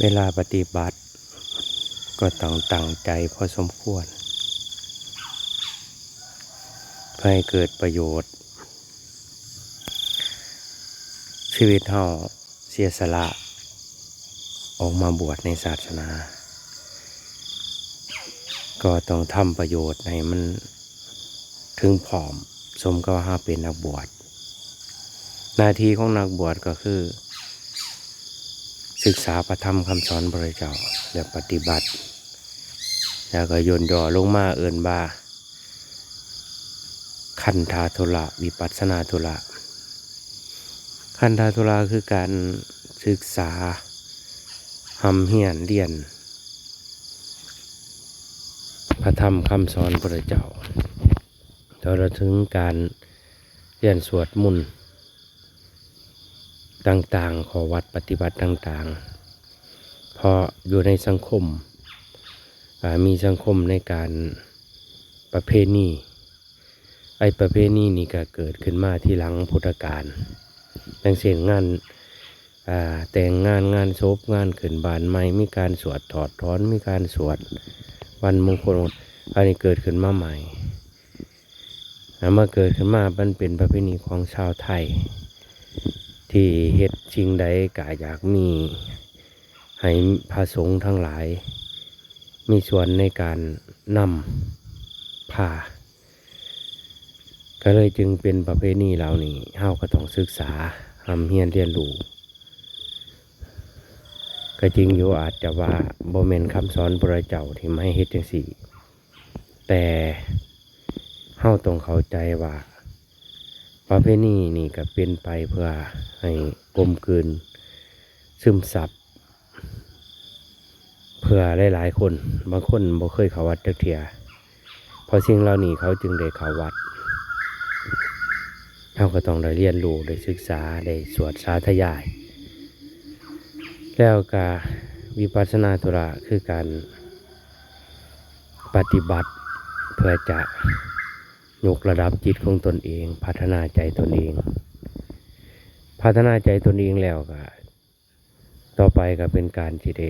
เวลาปฏิบัติ ก็ต้องตั้งใจพอสมควรเพื่อให้เกิดประโยชน์ ชีวิตเฮาเสียสละ ออกมาบวชในศาสนา ก็ต้องทำประโยชน์ให้มันถึงผอม สมกับว่าเป็นนักบวชหน้าที่ของนักบวชก็คือ ศึกษาพระธรรมคำสอนพระเจ้าและปฏิบัติ แล้วก็โยนย่อลงมาเอื่นบาคันธาธุระวิปัสนาธุระคันธาธุระคือการศึกษาหำเฮียนเรียน พระธรรมคำสอนพระเจ้าเราถึงการเรียนสวดมนต์ ต่างๆ ขอวัดปฏิบัติต่างๆ เพราะอยู่ในสังคม มีสังคมในการประเพณีไอ้ประเพณีนี่ก็เกิดขึ้นมาที่หลังพุทธกาลดังเสียนงานแต่งงานงานศพงานขึนบานใหม่มีการสวดถอดถอนมีการสวดวันมงคลอันนี้เกิดขึ้นมาใหม่อ่ามาเกิดขึ้นมามันเป็นประเพณีของชาวไทย ที่เฮ็ดสิ่งใดก็อยากมีให้พระสงฆ์ทั้งหลาย มีส่วนในการนำพาก็เลยจึงเป็นประเพณีเหล่านี้เฮาก็ต้องศึกษาทำเฮียนเรียนรู้ก็จริงอยู่อาจจะว่าบ่แม่นคำสอนพระเจ้าที่ไม่เฮ็ดจังซี่ แต่เฮาต้องเข้าใจว่า ประเพณีนี่ก็เป็นไปเพื่อให้กลมกลืนซึมซับเพื่อหลายๆคนบางคนบ่เคยเข้าวัดจักเทียเพอสิ่งเหล่านี้เขาจึงได้เข้าวัดเขาก็ต้องได้เรียนรู้ได้ศึกษาได้สวดสาธยาย แล้วก็วิปัสสนาธุระคือการปฏิบัติเพื่อจะ ยกระดับจิตของตนเอง พัฒนาใจตนเอง พัฒนาใจตนเองแล้วก็ต่อไปก็เป็นการที่ได้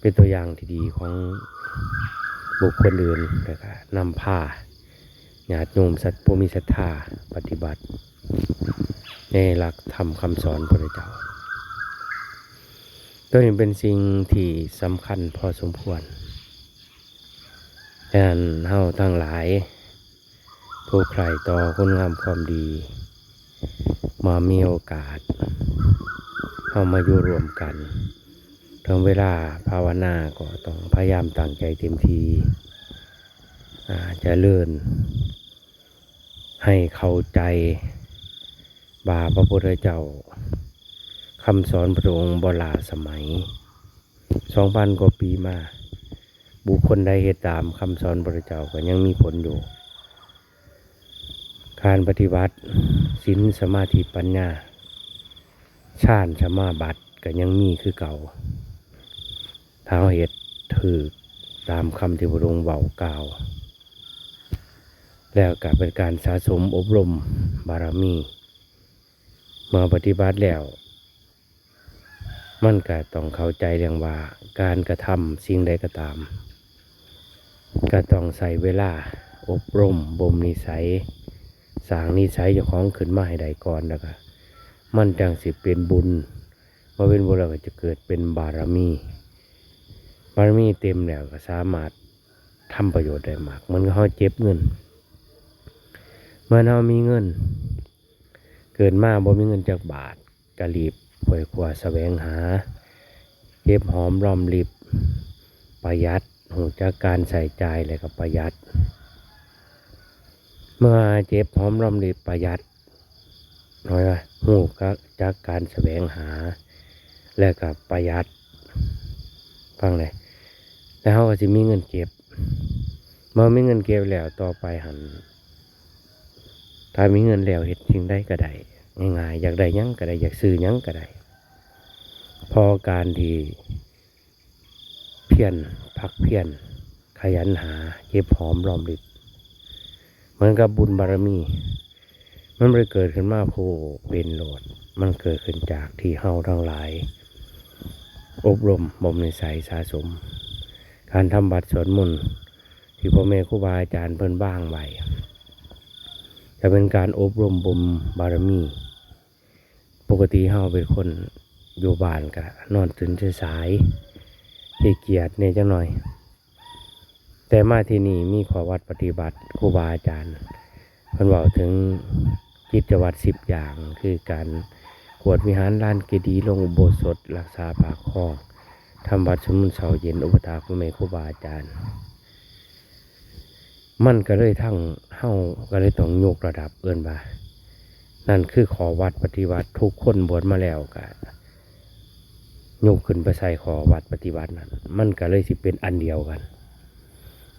เป็นตัวอย่างที่ดีของบุคคลอื่นแล้วก็นำพาญาติโยมสัตว์ผู้มีศรัทธาปฏิบัติ ในหลักธรรมคำสอนพระเจ้าตัวนี้เป็นสิ่งที่สำคัญพอสมควรดังนั้นเฮาทั้งหลาย ผู้ใครต่อคุณงามความดี มามีโอกาสเข้ามาอยู่รวมกันถึงเวลาภาวนาก็ต้องพยายามตั้งใจเต็มทีจะเลื่อนให้เข้าใจบาพระพุทธเจ้าคำสอนพระองค์โบราณสมัยสองพันกว่าปีมา บุคคลใดเหตุตามคำสอนพระเจ้าก็ยังมีผลอยู่ การปฏิบัติศีลสมาธิปัญญาชาญสมาบัติก็ยังมีคือเก่าถ้าเราเหตุถือตามคำที่พระองค์เบากล่าว แล้วก็เป็นการสะสมอบรมบารมี เมื่อปฏิบัติแล้ว มันก็ต้องเข้าใจเรื่องว่าการกระทำสิ่งใดก็ตาม ก็ต้องใส่เวลาอบรมบ่มนิสัย สร้างนิสัยเจ้าของขึ้นมาให้ได้ก่อนแล้วก็มันจังสิเป็นบุญพอเป็นบุญแล้วก็จะเกิดเป็นบารมี บารมีเต็มแล้วก็สามารถทำประโยชน์ได้มากมันก็เขาเจ็บเงิน เมื่อเรามีเงิน เกิดมาบ่มีเงินจากบาทกะรีบผวยขวาแสวงหาเก็บหอมรอมริบประหยัดหูจากการใส่ใจเลยก็ประหยัด มื่อเจ็บหอมรอมริบประหยัดน้อยว่าหูก็จากการแสวงหา แล้วก็ประหยัด ฟังเลยแล้วเขาก็จะมีเงินเก็บเมื่อมีเงินเก็บแล้วต่อไปหัน ถ้ามีเงินแล้วเฮ็ดสิ่งใดก็ได้ง่ายๆอยากได้ยังก็ได้อยากซื้อยังก็ได้ พอการที่เพียรพักเพียรขยันหาเก็บหอมรอมริบเห มือนกับบุญบารมี มันไม่เกิดขึ้นมาผู้เป็นโหลด มันเกิดขึ้นจากที่เฮาทั้งหลาย อบรมบ่มในใสยสะสม การทำบัตรสวดมนต์ที่พ่อแม่ครูบาอาจารย์เพิ่นบ้างไว้จะเป็นการอบรมบ่มบารมี ปกติเฮาเป็นคนอยู่บ้านก็นอนตื่นสายๆให้เกียรติเนี่ยจังหน่อย แต่มาที่นี่มีขอวัดปฏิบัติครูบาอาจารย์เพิ่นบอกถึงกิจวัตรสิบอย่างคือการกวดวิหารลานเกดีลงอุโบสถรักษาปากคองทำบัตรสมุนเสาเย็นอุปถาพระเมครูบาอาจารย์ มันก็เลยทั้งเฮาก็เลยต้องยกระดับเอินบ่านั่นคือขอวัดปฏิบัติทุกคนบวชมาแล้วก็ยกขึ้นไปใส่ขอวัดปฏิบัตินั้นมันก็เลยสิเป็นอันเดียวกัน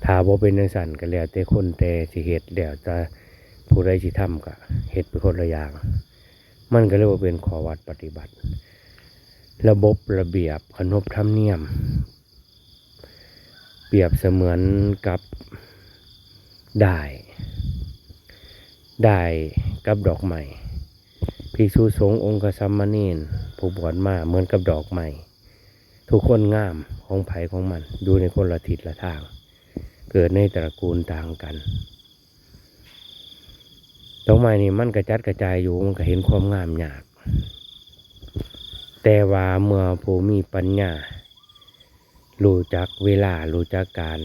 ถ้าบ่เป็นจังซั่นก็แล้วแต่คนแต่สิเฮ็ดแล้วแต่ผู้ใดสิทำก็เฮ็ดเป็นคนละอย่าง มันก็เลยกว่าเป็นขอวัดปฏิบัติ ระบบระเบียบขนบธรรมเนียม เปรียบเสมือนกับได้ได้กับดอกไม้ภิกษุสงฆ์องค์สัมมาเนนผู้บวชมาเหมือนกับดอกไม้ทุกคนงามของไผของมันอยู่ในคนละทิศละทาง เกิดในตระกูลต่างกันดอกไม้นี่มันกระจัดกระจายอยู่มันก็เห็นความงามยาก แต่ว่าเมื่อผู้มีปัญญารู้จักเวลารู้จักการ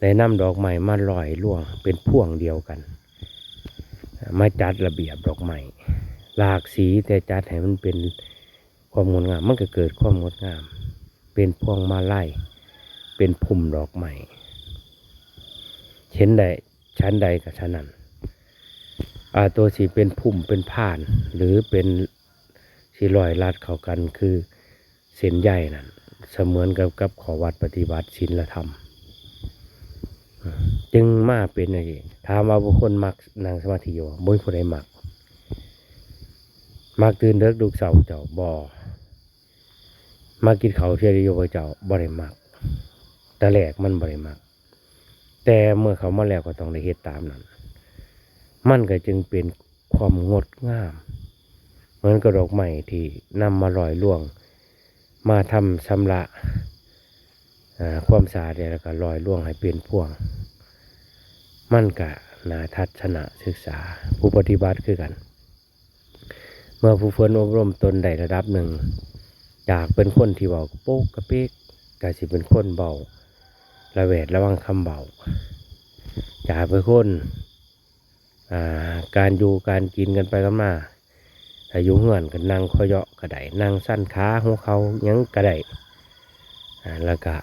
ได้นำดอกไม้มาลอยล่วงเป็นพ่วงเดียวกัน มาจัดระเบียบดอกไม้หลากสีแต่จัดให้มันเป็นความงดงาม มันก็เกิดความงดงาม เป็นพวงมาไลัยเป็นพุ่มดอกไม้ เช่นใดชั้นใดกับชั้นนั้นอาตัวสีเป็นพุ่มเป็นผ่าน หรือเป็นสีลอยลัดเข้ากันคือเส้นใยนั่นเสมือนกับกับขอวัดปฏิบัติศีลธรรม จึงมาเป็นอย่างนี้ถามว่าบุคคลมักนางสมาธิอยู่บ่มีผู้ใดมัก มักตื่นเด็กดูเสาเจ้าบ่มากินเขาเทียริโยเจ้าบ่ได้มักแต่แรกมันบ่ได้มัก แต่เมื่อเขามาแล้วก็ต้องได้เฮ็ดตามนั้น มันก็จึงเป็นความงดงาม เหมือนกระดอกไม้ที่นำมาลอยล่วง มาทำชำระความสะอาดแล้วก็ลอยล่วงให้เป็นพ่วง มันกะนาทัศนะศึกษาผู้ปฏิบัติคือกัน เมื่อผู้เฟินอบรมตนได้ระดับหนึ่งจากเป็นคนที่เบากระโป๊กกระเป๊กกาสิเป็นคนเบา ระแวดระวังคำเบาจากเป็นคนอาการอยู่การกินกันไปกันมาอายุเงื่อนกันนั่งคอยเยาะกระไดนั่งสั้นขาหัวเขายังกระไดแล้วก็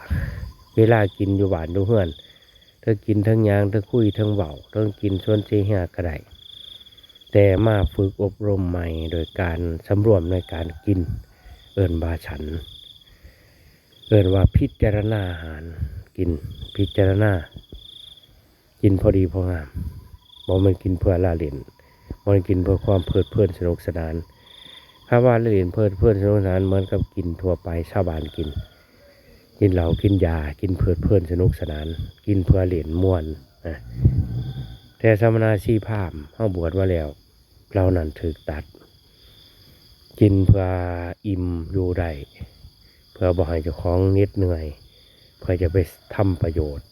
เวลากินอยู่บ้านดูเฮือนเธอกินทั้งยางเธอคุยทั้งเบาเธอกินส่วนเสียกระไดแต่มาฝึกอบรมใหม่โดยการสำรวมในการกิน เอินบาฉัน เอินว่าพิจารณาอาหาร กินพิจารณา กินพอดีพองามบ่มันกินเพื่อละเล่นบ่มันกินเพื่อความเพลิดเพลินสนุกสนานถ้าว่าละเล่นเพลิดเพลินสนุกสนานเหมือนกับกินทั่วไปชาวบ้านกิน กินเหล้ากินยากินเพลิดเพลินสนุกสนาน กินเพื่อเล่นม่วนนะแต่สมณาชีพามเฮาบวชมาแล้วเรานั้นถึกตัด กินเพื่ออิ่มอยู่ได้เพื่อบ่ให้เจ้าของเหน็ดเหนื่อย เพื่อจะไปทำประโยชน์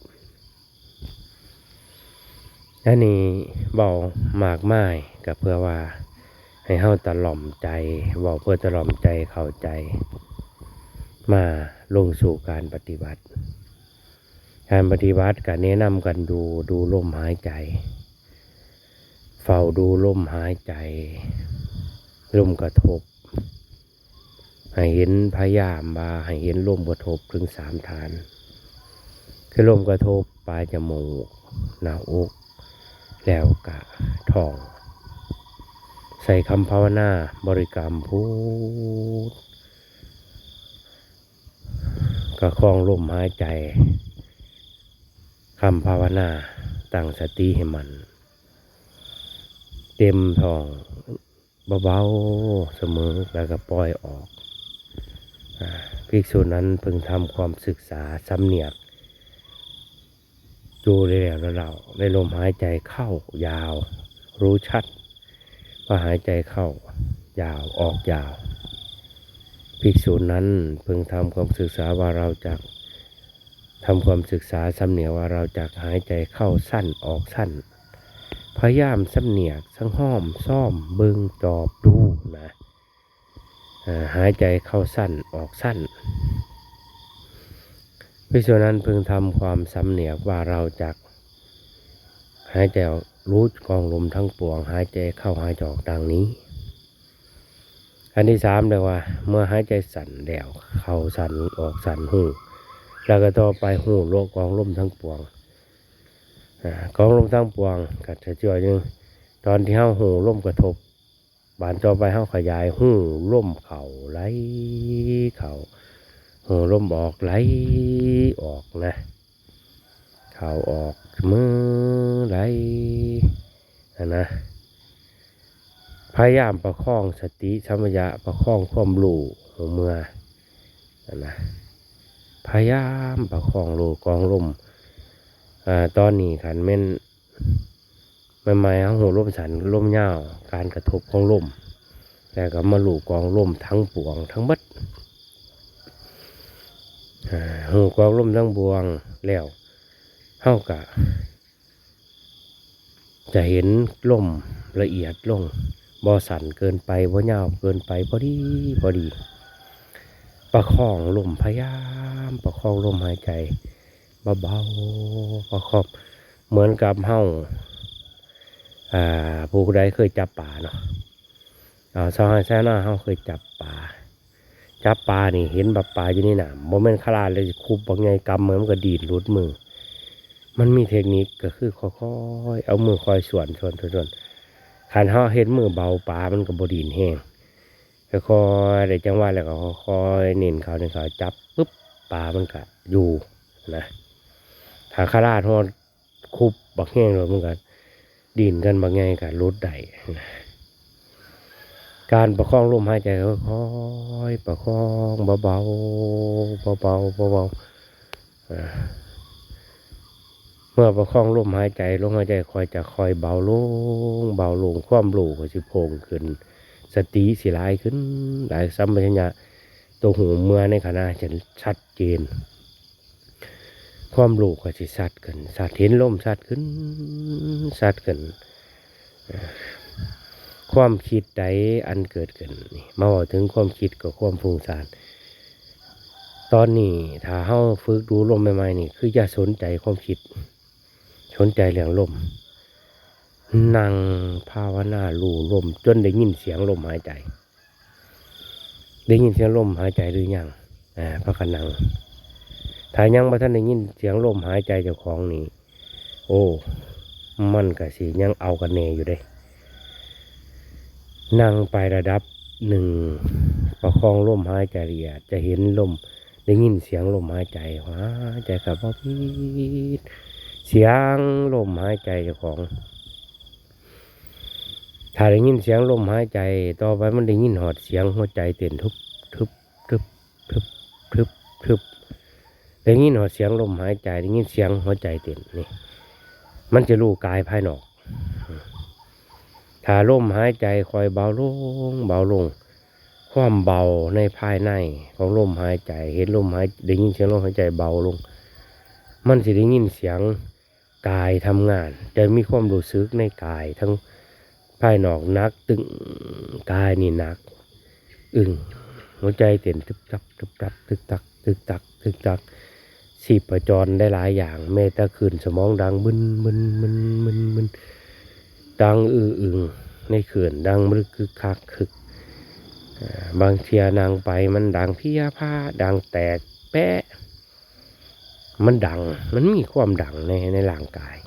อันนี้เบามากไม้ก็เพื่อว่าให้เฮาตะล่อมใจเบาเพื่อตะล่อมใจเข้าใจ มาลงสู่การปฏิบัติ การปฏิบัติการแนะนำกันดูดูลมหายใจ เฝ้าดูลมหายใจลมกระทบ ให้เห็นพยายามมาให้เห็นลมกระทบถึงสามฐาน คือลมกระทบปลายจมูกหน้าอกแล้วกะท้อง ใส่คำภาวนาบริกรรมพูดก็คองลมหายใจคำภาวนาตั้งสติให้มัน เต็มท้องเบาๆเสมอแล้วก็ปล่อยออกอภิกษุนั้นเพิ่งทำความศึกษาสำเนียก ดูได้แล้วเราในลมหายใจเข้ายาว รู้ชัด ว่าหายใจเข้า ยาวออกยาวภิกษุนั้นพึงทำความศึกษาว่าเราจะทำความศึกษาสำเนียกว่าเราจะหายใจเข้าสั้นออกสั้น พยายามสำเนียกสังห้อมซ่อมเบิงจอบดูนะหายใจเข้าสั้นออกสั้น ภิกษุนั้นพึงทำความสำเนียกว่าเราจะหายใจรู้กองลมทั้งปวง หายใจเข้าหายใจออกดังนี้ อันที่สามเลยว่า เมื่อหายใจสั่นแล้วเข้าสั่นออกสั่นหูแล้วก็ต่อไปหูโลกกองลมทั้งปวงอกองลมทั้งปวงก็จะจ่อยหนึงตอนที่เฮาหูลมกระทบบานต่อไปเฮาขยายหูลมเข่าไหลเข่า หูลมออกไหลออกนะเข่าออกมือไหลนะนะพยายามประคองสติสัมปชัญญะประคองความรู้หัวเมื่อนั่นะพยายามประคองรูกองลมอ่าตอนนี้ขันแม่นใหม่ๆเอาหัวลมสันลมยาว การกระทบของลมแต่ก็มาลูกองลมทั้งปวงทั้งบัด หูกองลมทั้งบวงแล้วเท่ากับจะเห็นลมละเอียดลงบ่สั่นเกินไปบ่ยาวเกินไปพอดีพอดี ประคองลมพยายาม ประคองลมหายใจเบาๆประคองเหมือนกับเฮาอ่าผู้ใดเคยจับป่าเนาะอ่าชาวไฮแซน่าเฮาเคยจับป่า จับปลานี่เห็นแบบปลาอยู่นี่น่ะโมเมนต์ขลาดเลยคุบบางไงกำมือมันก็ดีดหลุดมือ มันมีเทคนิคก็คือค่อยๆเอามือคอยส่วนส่วนส่วนขันห่อเฮ็ดมือเบาปลามันก็บดินแห้งค่อยๆได้จังหวะแล้วก็ค่อยๆเน้นเขาเน้นเขาจับปุ๊บปลามันก็อยู่นะถ้าขาราดหอดคุบบักแห้งเลยมันก็ดินกันบักไงก็ลดได้นะ การประคองลมหายใจค่อยๆประคองเบาๆเบาๆเบาๆเาๆอ่าเมื่อประคองลมหายใจลมหายใจคอยจะคอยเบาลงเบาลงความรู้ก็สิโพงขึ้น สติสิหลายขึ้นหลายสัมปชัญญะตัวหูเมื่อในขณะจะชัดเจน ความรู้ก็สิชัดขึ้นชัดเห็นลมชัดขึ้นชัดขึ้น ความคิดใดอันเกิดขึ้นนี่มาบอกถึงความคิดกับความฟุ้งซ่านตอนนี้ถ้าเฮาฝึกดูลมใหม่ๆนี่ คืออย่าสนใจความคิด สนใจเรื่องลมนั่งภาวนาลู่ลม จนได้ยินเสียงลมหายใจ ได้ยินเสียงลมหายใจหรือยังอ่าพระกันนังถ้ายังบ่ท่านได้ยินเสียงลมหายใจเจ้าของนี่ โอ้ มันก็สิยังเอากันแน่อยู่เด้ นั่งไประดับหนึ่งประคองลมหายใจเอียจะเห็นลมได้ยินเสียงลมหายใจหายใจกับว่าพีดเสียงลมหายใจเจ้าของ ถ้าได้ยินเสียงลมหายใจ ต่อไปมันได้ยินหอดเสียงหัวใจเต้นทุบทุบทุบทุบทุบทุบได้ยินหอดเสียงลมหายใจได้ยินเสียงหัวใจเต้นนี่มันจะรู้กายภายนอก ถ้าลมหายใจคอยเบาลงเบาลง ความเบาในภายในของลมหายใจ เห็นลมหายได้ยินเสียงลมหายใจเบาลง มันจะได้ยินเสียงกายทำงาน จะมีความรู้สึกในกายทั้งภายนอกนักตึงกายนี่นัก อึงหัวใจเต้นตึกตักตึกตักตึกตักตึกตักตึกตักสีประจรได้หลายอย่างเมตาคืนสมองดังบึนบึนบึนบึนบึน ดังอื้ออึงในเขื่อนดังมึกคึกคักคึกบางเทียนางไปมันดังเพียผ้าดังแตกแปะมันดัง มันมีความดังในในร่างกาย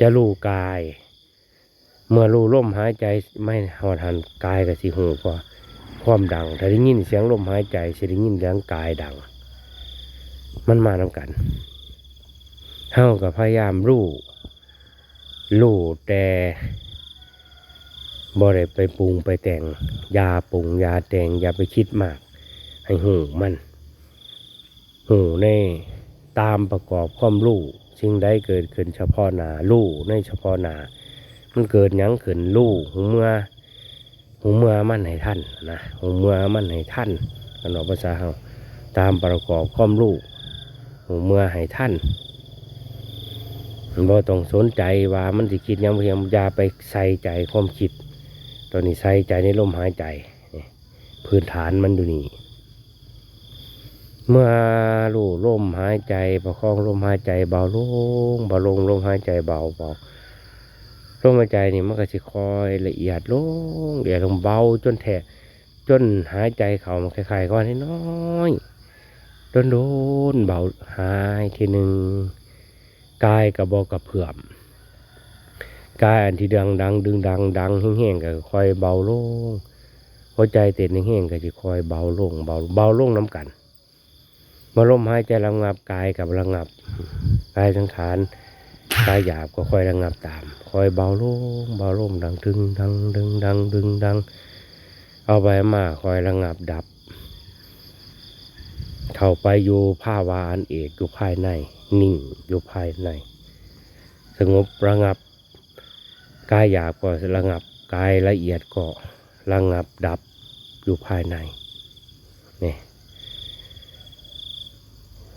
จะรู้กาย เมื่อรู้ลมหายใจไม่หอดหันกายกับสีหูพอความดัง ถ้าได้ยินเสียงลมหายใจสิได้ยินเสียงกายดัง มันมานำกันเฮากับพยายามรู้ รู้แต่บ่ได้ไปปรุงไปแต่งยาปรุงยาแต่งอย่าไปคิดมาก ให้หูมันหูในตามประกอบความรู้สิ่งใดเกิดขึ้นเฉพาะหนารู้ในเฉพาะหนามันเกิดยังขึ้นรู้หูเมื่อหูเมื่อมันให้ท่านนะหูเมื่อมันให้ท่านกันออกภาษาเฮาตามประกอบความรู้หูเมื่อให้ท่าน บ่ต้องสนใจว่ามันสิคิดยังบ่ยังอย่าไปใส่ใจความคิด ตอนนี้ใส่ใจในลมหายใจพื้นฐานมันอยู่นี่เมื่อรู้ลมหายใจประคองลมหายใจเบาลงเบาลงลมหายใจเบาเบาลมหายใจนี่มันก็สิคอยละเอียดลงละเอียดลงเบาจนแทะจนหายใจเขามันคล้ายๆก้อนน้อยโดนโดนๆเบาหายทีหนึ่ง กายกับบอกกับเพื่อมกายอันที่ดังดังดึงดังดังแห้งๆก็คอยเบาลงหัวใจเต้นแห้งๆก็จะคอยเบาลงเบาเบาลงน้ำกันเมื่อลมหายใจระงับกายกับระงับกายสังขารกายหยาบก็ค่อยระงับตามคอยเบาลงเบาลงดังดึงดังดึงดังดึงดัง เอาไปมาคอยระงับดับ เข้าไปอยู่ภาวะอันเอกอยู่ภายใน นิ่งอยู่ภายใน สงบระงับ กายหยาบก็ระงับ กายละเอียดก็ระงับดับอยู่ภายในนี่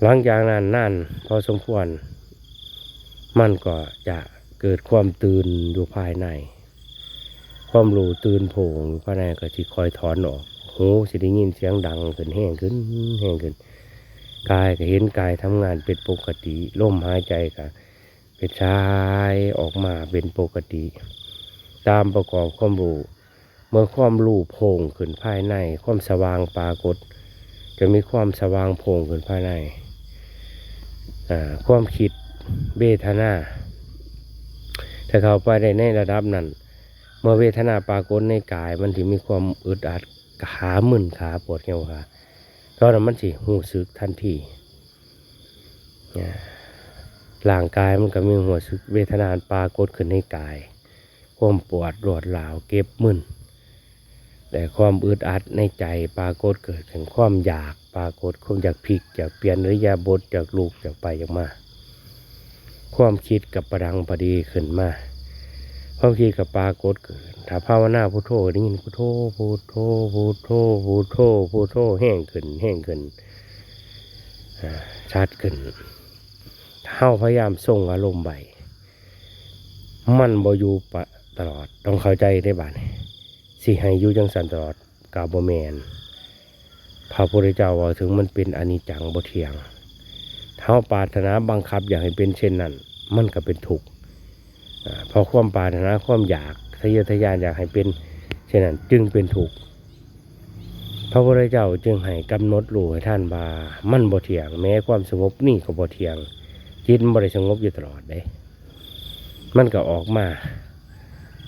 หลังจากนั้นนั่นพอสมควร มันก็จะเกิดความตื่นอยู่ภายใน ความรู้ตื่นโผงอยู่ภายในก็จะคอยถอนออกหูสิได้ยินเสียงดังขึ้นแห้งขึ้นแห้งขึ้น กายก็เห็นกายทำงานเป็นปกติลมหายใจก็เป็นชายออกมาเป็นปกติ ตามประกอบความรู้เมื่อความรู้โผงขึ้นภายในความสว่างปรากฏ จะมีความสว่างโผงขึ้นภายในความคิดเวทนาถ้าเข้าไปได้ในระดับนั้น เมื่อเวทนาปรากฏในกายมันถึมีความอึดอัดขามึนขาปวดเหี่ยวขา ตอนนั้นมันสิหูสึกทันทีอ่าร่างกายมันก็มีหัวสึกเวทนาปรากฏขึ้นในกาย ความปวดรวดหลาวเก็บมึนแต่ความอึดอัดในใจปรากฏเกิดขึ้นความอยากปรากฏความอยากพลิกอยากเปลี่ยนริยาบทอยากลูกอยากไปอยากมา ความคิดกับประดังประดีขึ้นมาความคิดกับปรากฏเกิด ถ้าภาวนาพุทโธได้ยินพุทโธพุทโธพุทโธพุทโธพุทโธแห้งขึ้นแห้งขึ้นชัดขึ้นเท้าพยายามส่งอารมณ์ไปมันบอยู่ปะตลอดต้องเข้าใจได้บ้านสิให้อยู่จังสันตลอดกาบแมนพระพุทธเจ้าว่าถึงมันเป็นอนิจจังบ่เที่ยงเท้าปาถนาบังคับอยากให้เป็นเช่นนั้น มันก็เป็นทุกข์อ่าเพราะความปาถนาความอยาก ทะเยอทะยานอยากให้เป็นเช่นนั้นจึงเป็นทุกพระพุทธเจ้าจึงให้กำหนดรู้ให้ท่านว่ามันบ่เที่ยง แม้ความสงบนี่ก็บ่เที่ยง จิตบ่ได้สงบอยู่ตลอดเด้ มันก็ออกมา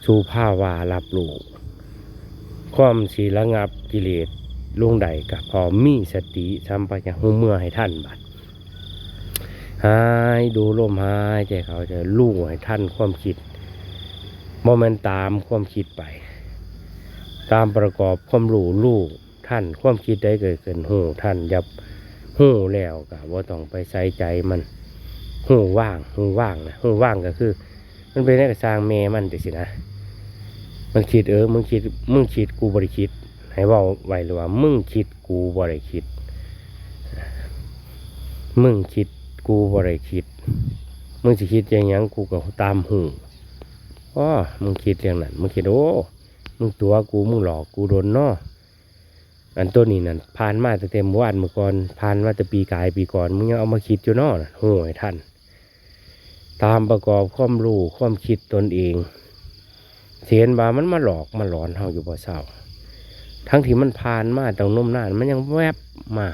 สู่ภาวะรับรู้ความสีระงับกิเลสลงใดกับพอมีสติสัมปชัญญะหูเมื่อให้ท่านบัดหายดูลมหายใจเขาจะลู่ให้ท่านความคิด โมเมนตามความคิดไป ตามประกอบความรู้ลู่ท่านความคิดได้เกิดขึ้นหูท่านยับหูแล้วกับว่าต้องไปใส่ใจมันหูว่างหูว่างนะหูว่างก็คือ มันเป็นนักสร้างแม่มันแต่สินะมันคิดเออมึงคิดมึงคิดกูบริคิด ให้ว่าไว้เลยว่า มึงคิดกูบริคิด มึงคิดกูบริคิด มึงสิคิดอย่างยังกูก็ตามหู อ๋อมึงคิดอย่างนั้นมึงคิดโอ้มึงตัวกูมึงหลอกกูโดนนาะอันตัวนี้นั่นผ่านมาแต่เต็มวานเมื่อก่อนผ่านมาแต่ปีกายปีก่อนมึงยังเอามาคิดอยู่นาะน่ะโอ้ยท่าน ตามประกอบความรู้ความคิดตนเอง เสียนบามันมาหลอกมาหลอนเฮาอยู่บ่เศร้าทั้งที่มันผ่านมาตั้งนมนานมันยังแวบมา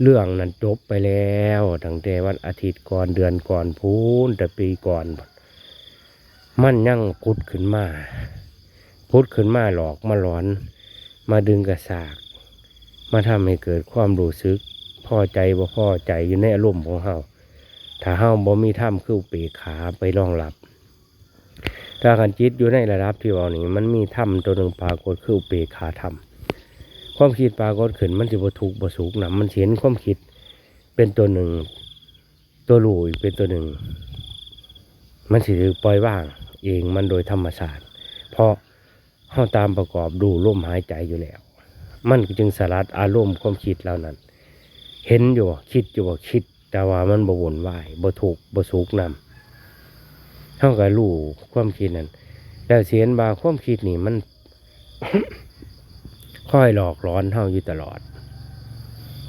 เรื่องนั้นจบไปแล้วตั้งแต่วันอาทิตย์ก่อนเดือนก่อนพูนแต่ปีก่อน มันยั่งพุดขึ้นมา พุดขึ้นมาหลอกมาหลอน มาดึงกระสาก มาทำให้เกิดความรู้สึก พอใจบ่พอใจอยู่ในอารมณ์ของเฮาถ้าเฮาบ่มีถ้ำคือเปขาไปรองรับถ้ากันจิตอยู่ในระดับที่ว่านี่มันมีถ้ำตัวหนึ่งปรากฏคืออุเปขาธรรมความคิดปรากฏขึ้นมันสิบ่ทุกบ่สุขนะมันเห็นความคิดเป็นตัวหนึ่ง ตัวรู้อีกเป็นตัวหนึ่ง มันสิถือปล่อยว่าง เองมันโดยธรรมชาติเพราะเฮาตามประกอบดูลมหายใจอยู่แล้ว มันก็จึงสลัดอารมณ์ความคิดเหล่านั้น เห็นอยู่ว่คิดอยู่ว่าคิด แต่ว่ามันบวนวายบ่ถูกบ่สุกนำเฮาก็รู้ความคิดนั้นแล้วเสียนบาความคิดนี่มัน ค่อยหลอกหลอนเฮาอยู่ตลอด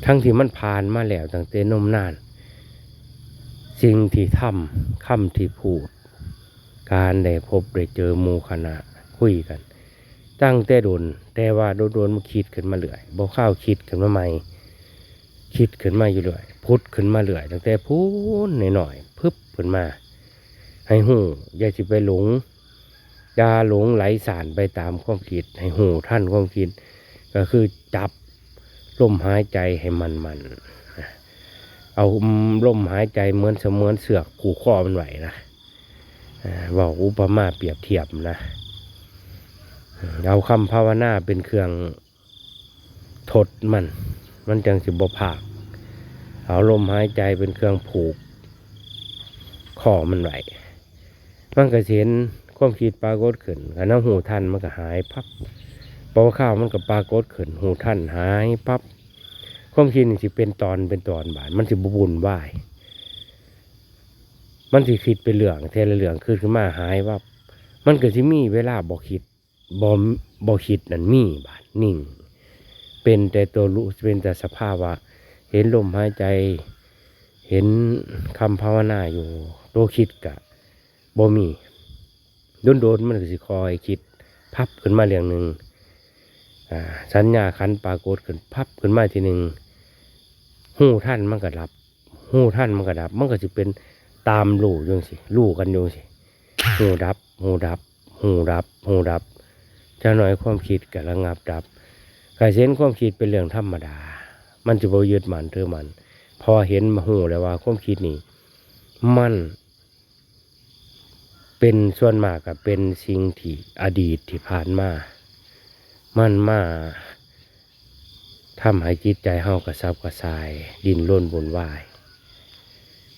ทั้งที่มันผ่านมาแล้วตั้งแต่นมนาน สิ่งที่ทำคำที่พูด การได้พบได้เจอหมู่คณะคุยกัน ตั้งแต่โดนแต่ว่าโดนโดนมาคิดขึ้นมาเรื่อยบ่ข้าวคิดขึ้นมาใหม่ คิดขึ้นมาอยู่เรื่อยพุดขึ้นมาเรื่อยตั้งแต่พูนหน่อยๆพึบขึ้นมา ให้หูอย่าสิไปหลงอย่าหลงไหลสารไปตามความคิด ให้หูท่านความคิด ก็คือจับลมหายใจให้มันมันๆเอาลมหายใจเหมือนเสมือนเสือกผูกคอมันไหวนะ บอกอุปมาเปรียบเทียบนะเอาคำภาวนาเป็นเครื่องทดมัน มันจังสิบภาคเอาลมหายใจเป็นเครื่องผูกคอมันไหวมันก็เห็นความคิดปรากฏขึ้นกันน้ำหูท่านมันก็หายพับปอข้าวมันก็ปรากฏขึ้นหูท่านหายปับความคิดนี่สิเป็นตอนเป็นตอนบาดมันสิบบุญวาย มันสิคิดเป็นเหลืองเทละเหลืองขึ้นขึ้นมาหายวับมันก็สิมีเวลาบ่คิดบ่บ่คิดนั่นมีบาดนิ่ง เป็นแต่ตัวรู้เป็นแต่สภาพว่า เห็นลมหายใจ เห็นคำภาวนาอยู่ ตัวคิดกะบ่มีโดนโดนๆมันก็สิคอยคิด พับขึ้นมาเรื่องหนึ่งอ่าสัญญาขันปรากฏขึ้นพับขึ้นมาทีหนึ่งหูท่านมันก็ดับหูท่านมันก็ดับ มันก็จะเป็น ตามลู่ยังสิลู่กันยังสิหูดับหูดับหูดับหูดับเจะหน่อยความคิดกับระงับดับกายเส้นความคิดเป็นเรื่องธรรมดา มันจะบ่ยึดมันเธอมัน พอเห็นมาหูแล้วว่าความคิดนี้มันเป็นส่วนมากกับเป็นสิ่งที่อดีตที่ผ่านมา มันมาทำให้จิตใจเฮากระซับกระสาย ดินร่นบนวาย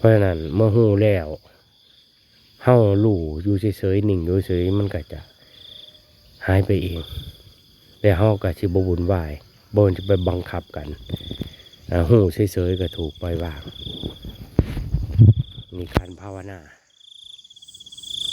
ราะฉะนั้นเมื่อหูแล้วเฮาลู่อยู่เฉยๆหนิ่งอยู่เฉยมันก็จะหายไปเองแต่เฮาก็สิบบุญวายบนจะไปบังคับกันหูเฉยๆก็ถูกปล่อยวางมีการภาวนา